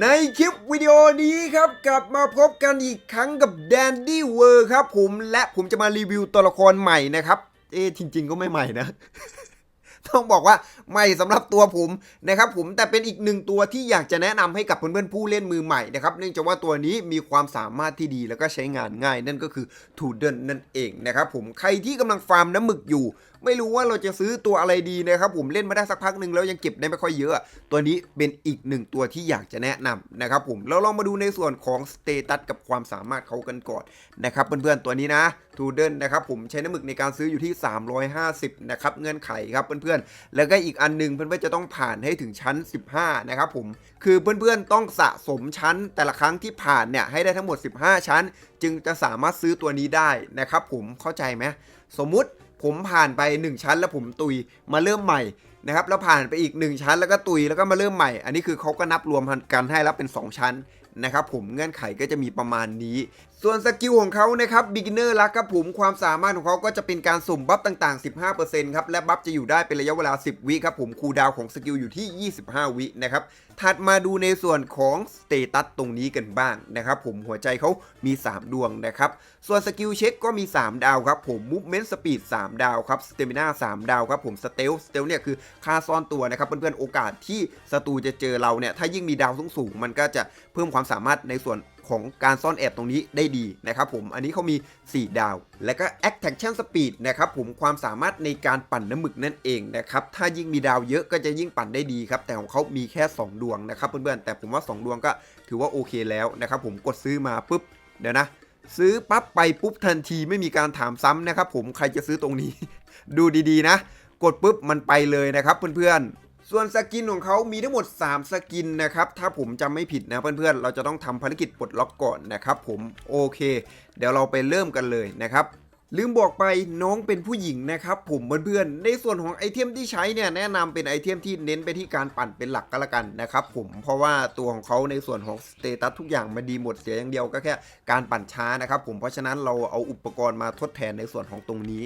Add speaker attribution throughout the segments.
Speaker 1: ในคลิปวิดีโอนี้ครับกลับมาพบกันอีกครั้งกับแดนดี้เวอร์ครับผมและผมจะมารีวิวตัวละครใหม่นะครับ เอ๊จริง ๆ ก็ไม่ใหม่นะ ต้องบอกว่าใหม่สำหรับตัวผมนะครับผมแต่เป็นอีกหนึ่งตัวที่อยากจะแนะนำให้กับเพื่อนๆผู้เล่นมือใหม่นะครับเนื่องจากว่าตัวนี้มีความสามารถที่ดีแล้วก็ใช้งานง่าย นั่นก็คือทูเดิลนั่นเองนะครับผมใครที่กำลังฟาร์มน้ำหมึกอยู่ ไม่รู้ว่าเราจะซื้อตัวอะไรดีนะครับผมเล่นมาได้สักพักหนึ่งแล้วยังเก็บได้ไม่ค่อยเยอะ ตัวนี้เป็นอีกหนึ่งตัวที่อยากจะแนะนำนะครับผมเราลองมาดูในส่วนของสเตตัสกับความสามารถเขากันก่อนนะครับเพื่อนๆตัวนี้นะทูเดิลนะครับผมใช้น้ำหมึกในการซื้ออยู่ที่ 350นะครับเงื่อนไขครับเพื่อนๆ แล้วก็อีกอันหนึงเพื่อนๆจะต้องผ่านให้ถึงชั้น 15 นะครับผม คือเพื่อนๆต้องสะสมชั้นแต่ละครั้งที่ผ่านเนี่ยให้ได้ทั้งหมด 15 ชั้น จึงจะสามารถซื้อตัวนี้ได้นะครับผมเข้าใจไหมสมมุติผมผ่านไป 1 ชั้นแล้วผมตุยมาเริ่มใหม่นะครับแล้วผ่านไปอีก 1 ชั้นแล้วก็ตุยแล้วก็มาเริ่มใหม่ อันนี้คือเขาก็นับรวมกันให้แล้วเป็น 2 ชั้น นะครับผมเงื่อนไขก็จะมีประมาณนี้ ส่วนสกิลของเขานะครับ beginner ลักครับผมความสามารถของเขาก็จะเป็นการสุ่มบัฟต่างๆ 15%ครับและบัฟจะอยู่ได้เป็นระยะเวลา 10 วิครับผมคูดาวของสกิลอยู่ที่ 25 วินะครับถัดมาดูในส่วนของสเตตัสตรงนี้กันบ้างนะครับผมหัวใจเขามี 3 ดวงนะครับส่วนสกิลเช็คก็มี 3 ดาวครับผม movement speed 3ดาวครับ stamina 3ดาวครับผม stealth stealth เนี่ยคือค่าซ่อนตัวนะครับเพื่อนๆโอกาสที่ศัตรูจะเจอเราเนี่ยถ้ายิ่งมีดาวสูงๆมันก็จะเพิ่มความสามารถในส่วนของการซ่อนแอบตรงนี้ได้ดีนะครับผม อันนี้เขามี 4 ดาว และก็ attraction speed นะครับผม ความสามารถในการปั่นน้ำหมึกนั่นเองนะครับ ถ้ายิ่งมีดาวเยอะก็จะยิ่งปั่นได้ดีครับ แต่ของเขามีแค่ 2 ดวงนะครับเพื่อนๆ แต่ผมว่า 2 ดวงก็ถือว่าโอเคแล้วนะครับผม กดซื้อมาปุ๊บ เดี๋ยวนะ ซื้อปั๊บไปปุ๊บทันทีไม่มีการถามซ้ำนะครับผม ใครจะซื้อตรงนี้ ดูดีๆนะ กดปุ๊บมันไปเลยนะครับเพื่อนๆ ส่วนสกินของเขามีทั้งหมด 3 สกินนะครับ ถ้าผมจำไม่ผิดนะเพื่อนๆ เราจะต้องทำภารกิจปลดล็อกก่อนนะครับผมโอเค เดี๋ยวเราไปเริ่มกันเลยนะครับลืมบอกไปน้องเป็นผู้หญิงนะครับผมเพื่อนๆในส่วนของไอเทมที่ใช้เนี่ยแนะนำเป็นไอเทมที่เน้นไปที่การปั่นเป็นหลักก็แล้วกันนะครับผมเพราะว่าตัวของเขาในส่วนของสเตตัสทุกอย่างมันดีหมดเสียอย่างเดียวก็แค่การปั่นช้านะครับผมเพราะฉะนั้นเราเอาอุปกรณ์มาทดแทนในส่วนของตรงนี้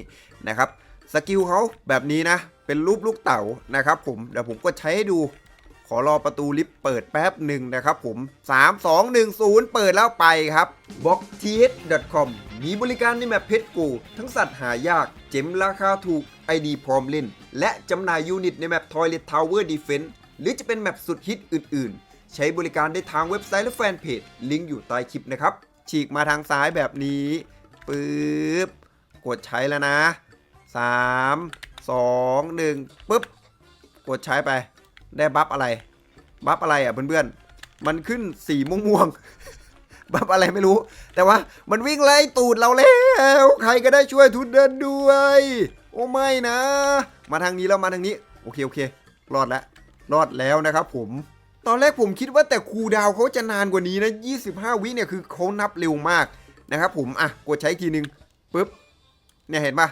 Speaker 1: นะครับ สกิลเขาแบบนี้นะ เป็นรูปลูกเต๋านะครับผม เดี๋ยวผมก็ใช้ให้ดู ขอรอประตูลิฟต์เปิดแป๊บหนึ่งนะครับผม 3 2 1 0 เปิดแล้วไปครับ b o x t h c o m มีบริการในแมปเพชรกู ทั้งสัตว์หายาก เจ๋มราคาถูก ID พร้อมเล่น และจำหน่ายยูนิตในแมป Toilet Tower Defense หรือจะเป็นแมปสุดฮิตอื่น ๆ ใช้บริการได้ทางเว็บไซต์และแฟนเพจ ลิงก์อยู่ใต้คลิปนะครับ ฉีกมาทางซ้ายแบบนี้ปึ๊บกดใช้แล้วนะ สามสองหนึ่งปุ๊บ กดใช้ไป ได้บัฟอะไร บัฟอะไรอะเพื่อนๆ มันขึ้นสีม่วงๆ บัฟอะไรไม่รู้ แต่ว่ามันวิ่งไล่ตูดเราแล้ว ใครก็ได้ช่วยทุนเดินด้วย โอ้ไม่นะ มาทางนี้แล้วมาทางนี้ โอเคโอเค รอดแล้ว รอดแล้วนะครับผมตอนแรกผมคิดว่าแต่คูดาวเขาจะนานกว่านี้นะ 25 วิเนี่ยคือเขานับเร็วมากนะครับผม อะ กดใช้อีกทีนึงปุ๊บ เนี่ยเห็นปะ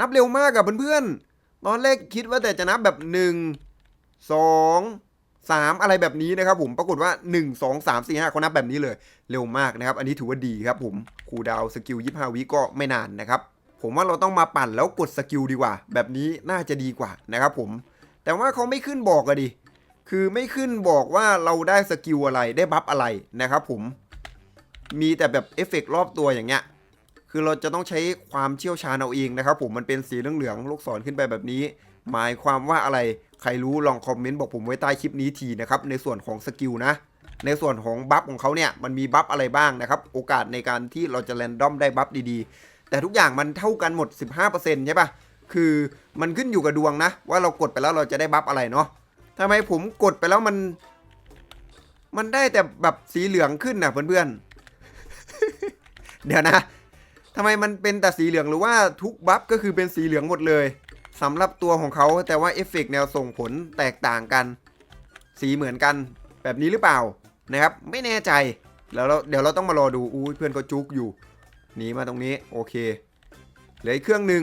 Speaker 1: นับเร็วมากอะเพื่อนๆ ตอนแรกคิดว่าแต่จะนับแบบ 1 2 3 อะไรแบบนี้นะครับผม ปรากฏว่า 1 2 3 4 5เขานับแบบนี้เลย เร็วมากนะครับ อันนี้ถือว่าดีครับผม คูดาวสกิล 25 วิก็ไม่นานนะครับ ผมว่าเราต้องมาปั่นแล้วกดสกิลดีกว่า แบบนี้น่าจะดีกว่านะครับผม แต่ว่าเขาไม่ขึ้นบอกอะดิ คือไม่ขึ้นบอกว่าเราได้สกิลอะไร ได้บัฟอะไรนะครับผม มีแต่แบบเอฟเฟกรอบตัวอย่างเงี้ย คือเราจะต้องใช้ความเชี่ยวชาญเอาเองนะครับผมมันเป็นสีเหลืองๆลูกศรขึ้นไปแบบนี้ หมายความว่าอะไรใครรู้ลองคอมเมนต์บอกผมไว้ใต้คลิปนี้ทีนะครับในส่วนของสกิลนะในส่วนของบัฟของเขาเนี่ยมันมีบัฟอะไรบ้างนะครับ โอกาสในการที่เราจะแรนดอมได้บัฟดีๆ แต่ทุกอย่างมันเท่ากันหมด 15%ใช่ปะคือมันขึ้นอยู่กับดวงนะ ว่าเรากดไปแล้วเราจะได้บัฟอะไรเนาะทำไมผมกดไปแล้วมัน มันได้แต่แบบสีเหลืองขึ้นนะเพื่อนๆ เดี๋ยวนะ ทำไมมันเป็นแต่สีเหลืองหรือว่าทุกบัฟก็คือเป็นสีเหลืองหมดเลยสำหรับตัวของเขาแต่ว่าเอฟเฟกต์แนวส่งผลแตกต่างกัน สีเหมือนกันแบบนี้หรือเปล่านะครับ ไม่แน่ใจแล้วเเดี๋ยวเราต้องมารอดูอุ้เพื่อนเขาจุกอยู่หนีมาตรงนี้โอเคเหลืออีกเครื่องหนึ่ง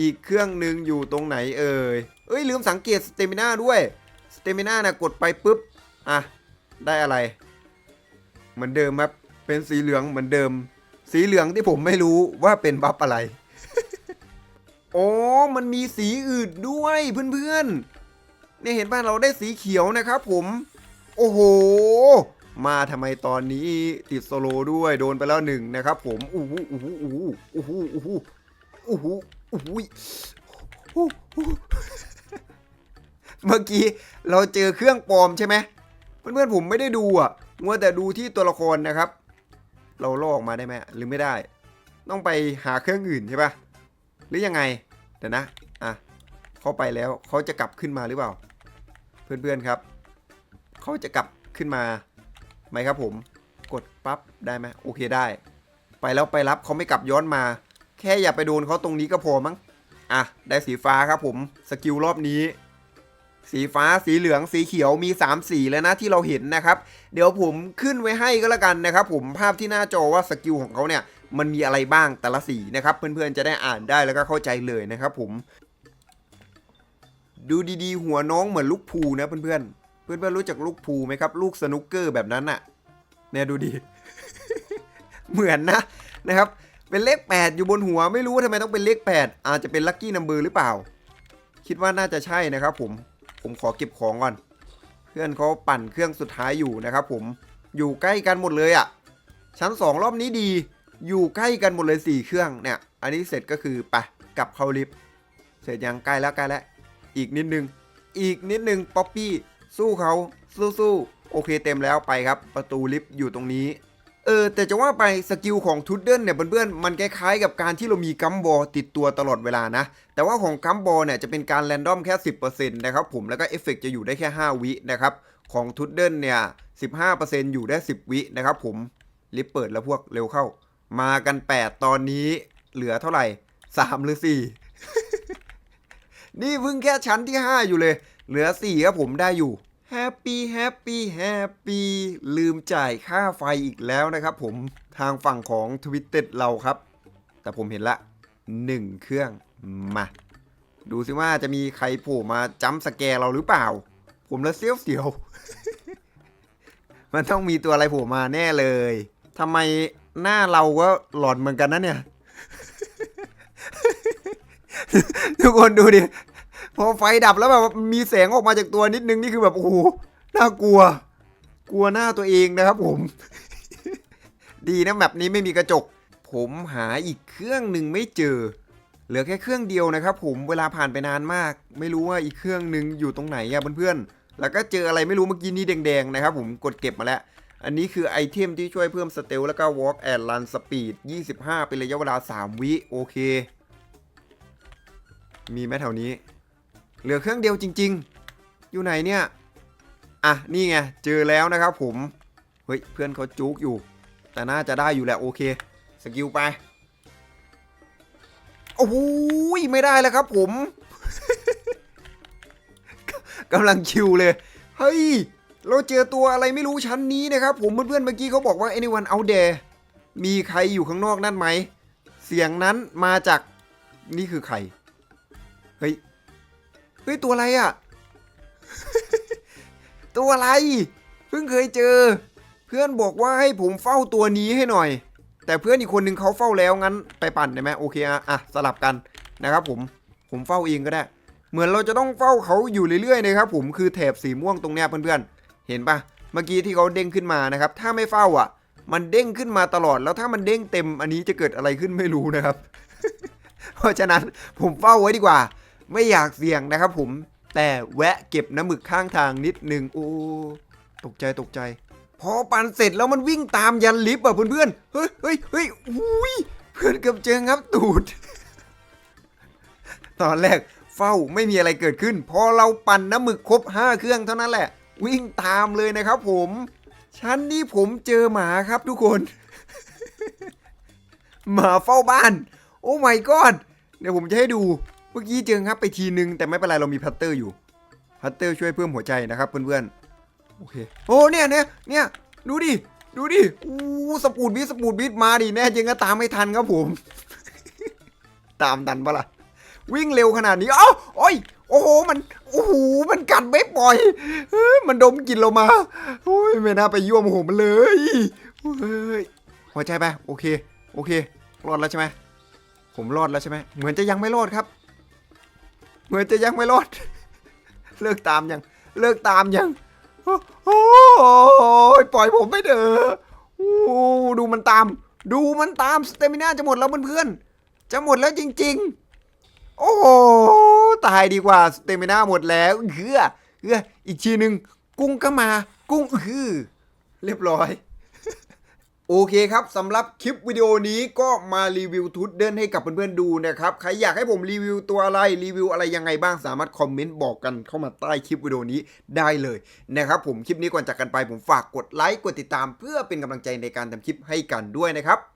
Speaker 1: อีกเครื่องหนึ่งอยู่ตรงไหนเอ่ยเอ้ยลืมสังเกตสเตมิน่าด้วยสเตมิน่านะกดไปปุ๊บอะได้อะไร เหมือนเดิมครับเป็นสีเหลืองเหมือนเดิม สีเหลืองที่ผมไม่รู้ว่าเป็นบัฟอะไร โอ้มันมีสีอื่นด้วยเพื่อนๆ เนี่ยเห็นป่ะเราได้สีเขียวนะครับผม โอ้โห มาทำไมตอนนี้ติดโซโลด้วยโดนไปแล้วหนึ่งนะครับผมอู้หูอู้หูอู้หูอู้หูอู้หูอู้หูอู้หูเมื่อกี้เราเจอเครื่องปลอมใช่ไหมเพื่อนๆผมไม่ได้ดูอะมัวแต่ดูที่ตัวละครนะครับ เราลอกออกมาได้ไหมหรือไม่ได้ ต้องไปหาเครื่องอื่นใช่ปะหรือยังไงเดี๋ยวนะอะเข้าไปแล้วเขาจะกลับขึ้นมาหรือเปล่า เพื่อนๆครับเขาจะกลับขึ้นมาไหมครับผม กดปั๊บได้ไหมโอเคได้ ไปแล้วไปรับเขาไม่กลับย้อนมา แค่อย่าไปโดนเขาตรงนี้ก็พอมั้งอะได้สีฟ้าครับผมสกิลรอบนี้ สีฟ้าสีเหลืองสีเขียวมี 3 สีแล้วนะที่เราเห็นนะครับ เดี๋ยวผมขึ้นไว้ให้ก็แล้วกันนะครับ ผมภาพที่หน้าจอว่าสกิลของเขาเนี่ยมันมีอะไรบ้างแต่ละสีนะครับ เพื่อนๆจะได้อ่านได้แล้วก็เข้าใจเลยนะครับ ผม ดูดีๆ หัวน้องเหมือนลูกพูนะเพื่อนๆเพื่อนๆรู้จักลูกพูไหมครับ ลูกสนุกเกอร์แบบนั้นน่ะเนี่ยดูดิเหมือนนะนะครับ เป็นเลข 8 อยู่บนหัวไม่รู้ว่าทำไมต้องเป็นเลข 8 อาจจะเป็นลัคกี้นัมเบอร์หรือเปล่า คิดว่าน่าจะใช่นะครับผม ผมขอเก็บของก่อน เพื่อนเขาปั่นเครื่องสุดท้ายอยู่นะครับผมอยู่ใกล้กันหมดเลยอะ่ะ ชั้น 2 รอบนี้ดี อยู่ใกล้กันหมดเลย 4 เครื่องเนี่ย อันนี้เสร็จก็คือไปกลับเข้าลิฟต์เสร็จยังใกล้แล้วใกล้แล้ว อีกนิดนึง อีกนิดนึงป๊อปปี้สู้เขาสู้สู้โอเคเต็มแล้วไปครับ ประตูลิฟต์อยู่ตรงนี้ เออแต่จะว่าไปสกิลของทูดเดิลเนี่ยเพื่อนๆมันคล้ายๆกับการที่เรามีกัมบอลติดตัวตลอดเวลานะ แต่ว่าของกัมบอลเนี่ยจะเป็นการแรนดอมแค่ 10%นะครับผมแล้วก็เอฟเฟกจะอยู่ได้แค่ 5 วินะครับ ของทูดเดิลเนี่ย 15%อยู่ได้ 10 วินะครับผมลิฟเปิดแล้วพวกเร็วเข้า มากัน 8 ตอนนี้เหลือเท่าไหร่ 3 หรือ 4 นี่เพิ่งแค่ชั้นที่ 5 อยู่เลย เหลือ 4 ครับผมได้อยู่ แฮปปี้แฮปปี้แฮปปี้ลืมจ่ายค่าไฟอีกแล้วนะครับผมทางฝั่งของ Twitter เราครับ แต่ผมเห็นละ 1 เครื่องมา ดูสิว่าจะมีใครโผล่มาจัมป์สแกรเราหรือเปล่า ผมละเสียวเสียว มันต้องมีตัวอะไรโผล่มาแน่เลยทำไมหน้าเราก็หลอนเหมือนกันนะเนี่ย ทุกคนดูดิ พอไฟดับแล้วแบบมีแสงออกมาจากตัวนิดนึงนี่คือแบบโอ้โหน่ากลัว กลัวหน้าตัวเองนะครับผม ดีนะแมปนี้ไม่มีกระจก ผมหาอีกเครื่องหนึ่งไม่เจอ เหลือแค่เครื่องเดียวนะครับ ผมเวลาผ่านไปนานมาก ไม่รู้ว่าอีกเครื่องหนึ่งอยู่ตรงไหนอะเพื่อนๆแล้วก็เจออะไรไม่รู้เมื่อกี้นี้แดงๆนะครับ ผมกดเก็บมาแล้วอันนี้คือไอเทมที่ช่วยเพิ่มสเตลแล้วก็ walk and run speed 25 เป็นระยะเวลา 3 วิ โอเค มีไหมแถวนี้ เหลือเครื่องเดียวจริง ๆ อยู่ไหนเนี่ยอะนี่ไงเจอแล้วนะครับผมเฮ้ยเพื่อนเขาจุกอยู่ แต่น่าจะได้อยู่แหละโอเคสกิลไปโอ้โหยไม่ได้แล้วครับผมกำลังคิวเลยเฮ้ยเราเจอตัวอะไรไม่รู้ชั้นนี้นะครับผมเพื่อนๆเมื่อกี้เขาบอกว่า anyone out there มีใครอยู่ข้างนอกนั่นไหม เสียงนั้นมาจากนี่คือใคร ฮ้ยตัวอะไรอะ่ะ ตัวอะไร เพิ่งเคยเจอ เพื่อนบอกว่าให้ผมเฝ้าตัวนี้ให้หน่อย แต่เพื่อนอีกคนหนึ่งเขาเฝ้าแล้วงั้นไปปั่นได้ไหมโอเคอะอะสลับกันนะครับผมผมเฝ้าเองก็ได้ เหมือนเราจะต้องเฝ้าเขาอยู่เรื่อยๆนะครับผมคือแถบสีม่วงตรงเนี้ยเพื่อนๆ เห็นปะเมื่อกี้ที่เขาเด้งขึ้นมานะครับ ถ้าไม่เฝ้าอะ มันเด้งขึ้นมาตลอดแล้วถ้ามันเด้งเต็มอันนี้จะเกิดอะไรขึ้นไม่รู้นะครับ เพราะฉะนั้นผมเฝ้าไว้ดีกว่า ไม่อยากเสี่ยงนะครับผม แต่แวะเก็บน้ำหมึกข้างทางนิดนึงโอ้ตกใจตกใจ พอปั่นเสร็จแล้วมันวิ่งตามยันลิฟต์อะเพื่อนๆเฮ้ยเฮ้ยเฮ้ยอุ้ยเพื่อนเกือบเจองับตูด ตอนแรกเฝ้าไม่มีอะไรเกิดขึ้น พอเราปั่นน้ำหมึกครบ 5 เครื่องเท่านั้นแหละ วิ่งตามเลยนะครับผมชั้นนี้ผมเจอหมาครับทุกคน หมาเฝ้าบ้าน โอ้ my god เดี๋ยวผมจะให้ดู มื่อกี้เจองับไปทีนึงแต่ไม่เป็นไรเรามีพัตเตอร์อยู่ พัตเตอร์ช่วยเพิ่มหัวใจนะครับเพื่อนๆ โอเค โอ้เนี่ยเนี่ยเนี่ยดูดิ ดูดิ อู้สปูดบิดสปูดบิดมาดิแน่จริงก็ตามไม่ทันครับผม ตามทันปะล่ะ วิ่งเร็วขนาดนี้เอ้าโอ้ย โอ้โห มัน โอ้โห มันกัดไม่ปล่อย มันดมกลิ่นเรามาโอ้ยไม่น่าไปยั่วโมโหมันเลยเฮ้ยหัวใจไป โอเค โอเค รอดแล้วใช่ไหมผมรอดแล้วใช่ไหม เหมือนจะยังไม่รอดครับ เหมือนจะยังไม่รอด เลิกตามยัง เลิกตามยัง โอ้ยปล่อยผมไปเถอะดูมันตาม ดูมันตามสเตมิน่าจะหมดแล้วเพื่อนๆ จะหมดแล้วจริง ๆ โอ้ตายดีกว่าสเตมิน่าหมดแล้วเฮือเฮืออีกทีหนึ่งกุ้งก็มา กุ้งฮือเรียบร้อย โอเคครับสำหรับคลิปวิดีโอนี้ก็มารีวิวทุดเดินให้กับเพื่อนๆดูนะครับ ใครอยากให้ผมรีวิวตัวอะไรรีวิวอะไรยังไงบ้างสามารถคอมเมนต์บอกกันเข้ามาใต้คลิปวิดีโอนี้ได้เลยนะครับผมคลิปนี้ก่อนจากกันไปผมฝากกดไลค์กดติดตาม เพื่อเป็นกำลังใจในการทำคลิปให้กันด้วยนะครับ